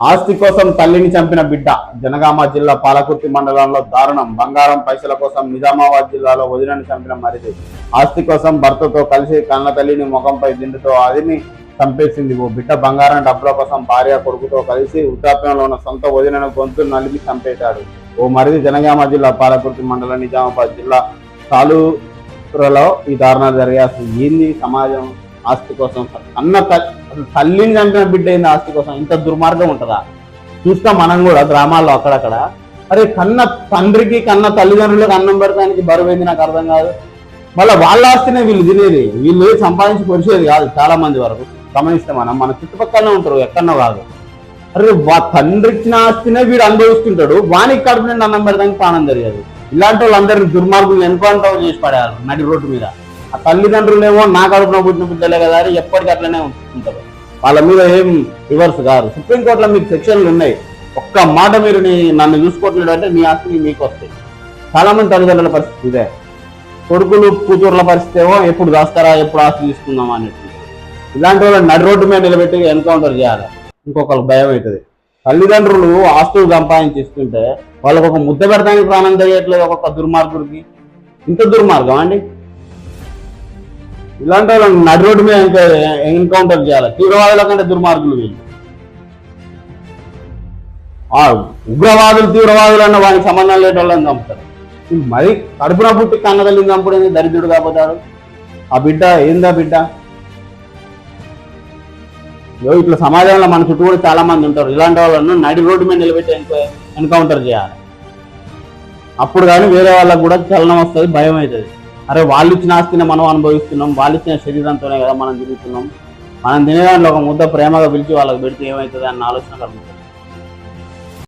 ఆస్తి కోసం తల్లిని చంపిన బిడ్డ. జనగామ జిల్లా పాలకుర్తి మండలంలో దారుణం. బంగారం పైసల కోసం నిజామాబాద్ జిల్లాలో వదినని చంపిన మరిది. ఆస్తి కోసం భర్తతో కలిసి కన్న తల్లిని ముఖంపై దిండుతో అదిని చంపేసింది ఓ బిడ్డ. బంగారం డబ్బుల కోసం భార్య కొడుకుతో కలిసి వృద్ధాప్యంలో ఉన్న సొంత వదినను గొంతు నలిపి చంపేశాడు. ఓ మరిది జనగామ జిల్లా పాలకుర్తి మండలం నిజామాబాద్ జిల్లా తాలూరులో ఈ దారుణాలు జరిగాయి. ఏంది సమాజం? ఆస్తి కోసం అన్న తల్లిని చంపిన బిడ్డ అయింది ఆస్తి కోసం? ఇంత దుర్మార్గం ఉంటుందా? చూస్తాం మనం కూడా గ్రామాల్లో అక్కడక్కడ. అరే కన్న తండ్రికి కన్న తల్లిదండ్రులకు అన్నం పెడతానికి బరువైంది నాకు అర్థం కాదు. మళ్ళీ వాళ్ళ ఆస్తినే వీళ్ళు తినేది. వీళ్ళు సంపాదించి పొరిచేది కాదు చాలా మంది వరకు. గమనిస్తే మనం మన చుట్టుపక్కలనే ఉంటారు ఎక్కడో కాదు. అరే వా తండ్రి ఇచ్చిన ఆస్తినే వీడు అనుభవిస్తుంటాడు. వానికి కడుపు నుండి అన్నం పెడతానికి ప్రాణం జరిగేది. ఇలాంటి వాళ్ళందరినీ దుర్మార్గులు ఎన్కౌంటర్ చేసి పడేవారు నడి రోడ్డు మీద. ఆ తల్లిదండ్రులేమో నా కడుపున పుట్టిన బిడ్డలే కదా అని ఎప్పటికీ అట్లనే ఉంటారు వాళ్ళ మీద ఏం రివర్స్ కాదు సుప్రీంకోర్టులో మీకు సెక్షన్లు ఉన్నాయి. ఒక్క మాట మీరు నీ నన్ను చూసుకోవట్లేదు అంటే నీ ఆస్తి మీకు వస్తాయి. చాలా మంది తల్లిదండ్రుల పరిస్థితి ఇదే. కొడుకులు కూతుర్ల పరిస్థితి ఏమో ఎప్పుడు దాస్తారా ఎప్పుడు ఆస్తి తీసుకుందామా అన్నట్టు. ఇలాంటి వాళ్ళని నడి రోడ్డు మీద నిలబెట్టి ఎన్కౌంటర్ చేయాలి. ఇంకొకరికి భయం అవుతుంది. తల్లిదండ్రులు ఆస్తులు సంపాదించి ఇస్తుంటే వాళ్ళకు ఒక ముద్ద పెడతానికి ప్రాణం తెలియట్లేదు ఒక్కొక్క దుర్మార్గుడికి. ఇంత దుర్మార్గం అండి. ఇలాంటి వాళ్ళని నడి రోడ్డు మీద ఎన్కౌంటర్ చేయాలి. తీవ్రవాదుల కంటే దుర్మార్గులు వీళ్ళు. ఆ ఉగ్రవాదులు తీవ్రవాదులు అన్న వాడికి సంబంధం లేని వాళ్ళని చంపుతారు. మరి కడుపున పుట్టి కన్నదల్లిని చంపుడేంది దరిద్రుడు కాబోతాడు. ఆ బిడ్డ ఏందా బిడ్డ? ఇట్లా సమాజంలో మన చుట్టూ కూడా చాలా మంది ఉంటారు. ఇలాంటి వాళ్ళను నడి రోడ్డు మీద నిలబెట్టి ఎన్కౌంటర్ చేయాలి. అప్పుడు కానీ వేరే వాళ్ళకు కూడా చలనం వస్తుంది భయం అవుతుంది. అరే వాళ్ళు ఇచ్చిన ఆస్తిని మనం అనుభవిస్తున్నాం వాళ్ళు ఇచ్చిన శరీరంతోనే కదా మనం తిరుగుతున్నాం మనం తినేదాంట్లో ఒక ముద్ద ప్రేమగా పిలిచి వాళ్ళకి పెడితే ఏమవుతుంది అన్న ఆలోచన కలుగుతుంది.